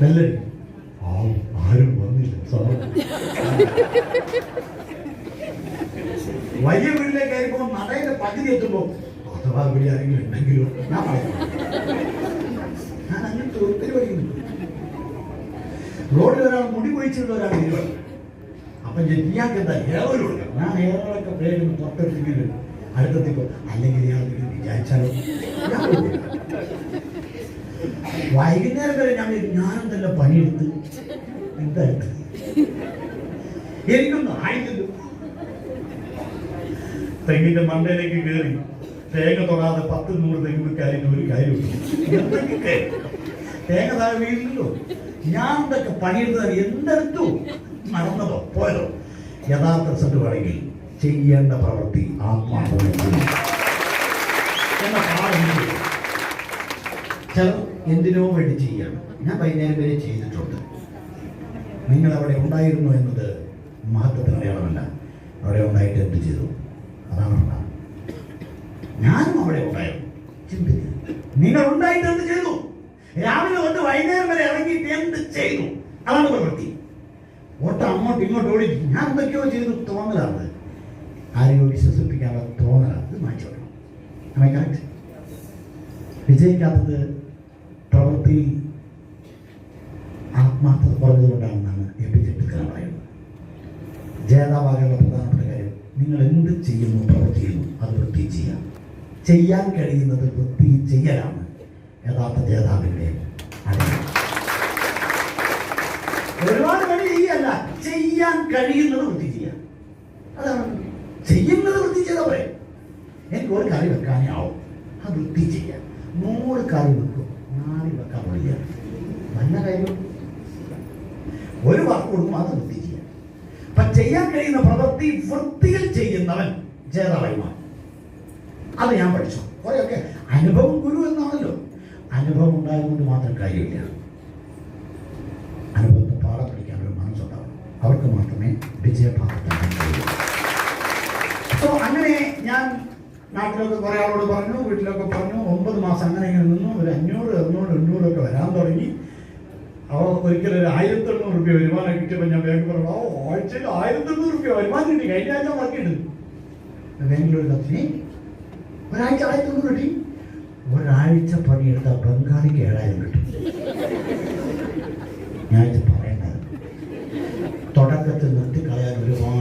ബെല്ലടി ആ ആരും വന്നില്ല. വലിയ വീട്ടിലേക്ക് കയറിപ്പോ നടയുടെ പകുതി എത്തുമ്പോ അഥവാ ഇവിടെ ആരെങ്കിലും ഉണ്ടെങ്കിലോ ഞാൻ പറയാം. ഞാൻ അങ്ങനത്തെ ഒത്തിരി പഠിക്കുന്നു റോഡിൽ ഒരാൾ മുടി കൊഴിച്ചിട്ടുള്ള ഒരാൾ വരുവാണ് അപ്പൊ ഞാൻ എന്താ ഏവരും കൊടുക്കണം ഞാൻ ഏവരൊക്കെ പേരും പുറത്തെടുത്തെങ്കിലും അടുത്തെത്തിപ്പോ അല്ലെങ്കിൽ ഇയാൾ വിചാരിച്ചാലോ? ഞാൻ. വൈകുന്നേരം വരെ ഞാൻ ഞാനെന്തല്ല പണിയെടുത്ത് എനിക്കൊന്നും തെങ്ങിന്റെ മണ്ടയിലേക്ക് കയറി തേങ്ങ തൊടാതെ പത്ത് നൂറ് തെങ്ങ് കയറിയിട്ട് ഒരു കാര്യം. തേങ്ങ താഴെ വീഴുന്നല്ലോ ഞാൻ എന്തൊക്കെ പണിയെടുത്തത് എന്തെടുത്തു? നടന്നതോ പോയതോ? യഥാർത്ഥ റിസൾട്ട് വേണമെങ്കിൽ ചെയ്യേണ്ട പ്രവൃത്തി ആത്മാർത്ഥമായി. ചെയ്യണം. എന്ന പാഠം എനിക്ക് എന്തിനോ വേണ്ടി ചെയ്യണം. ഞാൻ വൈകുന്നേരം വരെ ചെയ്തിട്ടുണ്ട്. നിങ്ങൾ അവിടെ ഉണ്ടായിരുന്നു എന്നത് മഹത്വത്തിന് അടയാളമല്ല അവിടെ ഉണ്ടായിട്ട് എന്ത് ചെയ്തു? അതാണ് ഞാനും അവിടെ ഉണ്ടായിരുന്നു. നിങ്ങൾ ഉണ്ടായിട്ട് എന്ത് ചെയ്തു? രാവിലെ തൊട്ട് വൈകുന്നേരം വരെ ഇറങ്ങിയിട്ട് എന്ത് ചെയ്തു? അതാണ് പ്രവൃത്തി ഓട്ടം അങ്ങോട്ട് ഇങ്ങോട്ട് ഓടി. ഞാൻ എന്തൊക്കെയോ ചെയ്തു. തോന്നലാണ്. ആരെയോ വിശ്വസിപ്പിക്കാനുള്ള തോന്നലാണ്. മാറ്റി കറക്റ്റ് വിജയിക്കാത്തത് പ്രവൃത്തി ആത്മാർത്ഥത കുറഞ്ഞതുകൊണ്ടാണെന്നാണ് A P J Abdul Kalam പറയുന്നത്. ജേതാവാകാനുള്ള പ്രധാനപ്പെട്ട കാര്യം നിങ്ങൾ എന്ത് ചെയ്യുന്നു പ്രവർത്തിക്കുന്നു അത് വൃത്തി ചെയ്യാം ചെയ്യാൻ കഴിയുന്നത് വൃത്തി ചെയ്യലാണ്. യഥാർത്ഥ ജേതാവിന്റെ ഒരുപാട് പണി ചെയ്യല്ല ചെയ്യാൻ കഴിയുന്നത് വൃത്തി ചെയ്യാം അതാണ് ചെയ്യുന്നത് വൃത്തി ചെയ്താൽ പറയാം എനിക്ക് ഒരു കറി വെക്കാനേ ആവും അത് വൃത്തി ചെയ്യാം നൂറ് കറി വെക്കും. നാല് വെക്കാൻ വയ്യ നല്ല കാര്യം. ഒരു വാക്ക് കൊടുക്കും അത് വൃത്തി ചെയ്യാം അപ്പൊ ചെയ്യാൻ കഴിയുന്ന പ്രവൃത്തി വൃത്തിയിൽ ചെയ്യുന്നവൻ ജേതാവായി മാറും അത് ഞാൻ പഠിച്ചു. കുറെയൊക്കെ അനുഭവം ഗുരു എന്നാണല്ലോ. അനുഭവം ഉണ്ടായതുകൊണ്ട് മാത്രം കാര്യമില്ല. അനുഭവത്തെ പാഠം പഠിക്കാൻ ഒരു മനസ്സുണ്ടാവും. അവർക്ക് മാത്രമേ വിജയപാത്രം അങ്ങനെ ഞാൻ നാട്ടിലൊക്കെ കുറേ ആളോട് പറഞ്ഞു വീട്ടിലൊക്കെ പറഞ്ഞു ഒമ്പത് മാസം അങ്ങനെ ഇങ്ങനെ നിന്നു. ഒരു അഞ്ഞൂറ് അറുന്നൂറ് എണ്ണൂറൊക്കെ വരാൻ തുടങ്ങി. അവ ഒരിക്കലും ഒരു ആയിരത്തി എണ്ണൂറ് റുപ്യ വരുമാനം കിട്ടിയപ്പോൾ ഞാൻ ബാങ്ക് പറഞ്ഞു ഓ ആഴ്ചയിൽ ആയിരത്തി എണ്ണൂറ് റുപ്യ വരുമാനം കിട്ടി. കഴിഞ്ഞ ആഴ്ച വർക്കിട്ടു ബാംഗ്ലൂർ കത്തിന് ഒരാഴ്ച ആയിരത്തി എണ്ണൂറ് കിട്ടി. ഒരാഴ്ച പണിയെടുത്ത ബംഗാളിക്ക് ഏഴായിരം കിട്ടും. ഞാൻ പറയേണ്ടത്. തുടക്കത്തിൽ നിർത്തിക്കളയാൻ ഒരുപാട് കാരണം കാണും മക്കളെ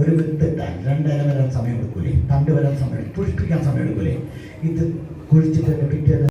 ഒരു വിത്തിട്ടാൽ രണ്ടേരം വരാൻ സമയം എടുക്കൂലേ തണ്ട് വരാൻ സമയം പുഷ്പിക്കാൻ സമയം എടുക്കൂലേ ഇത് കുഴിച്ചിട്ട് പിറ്റേന്ന്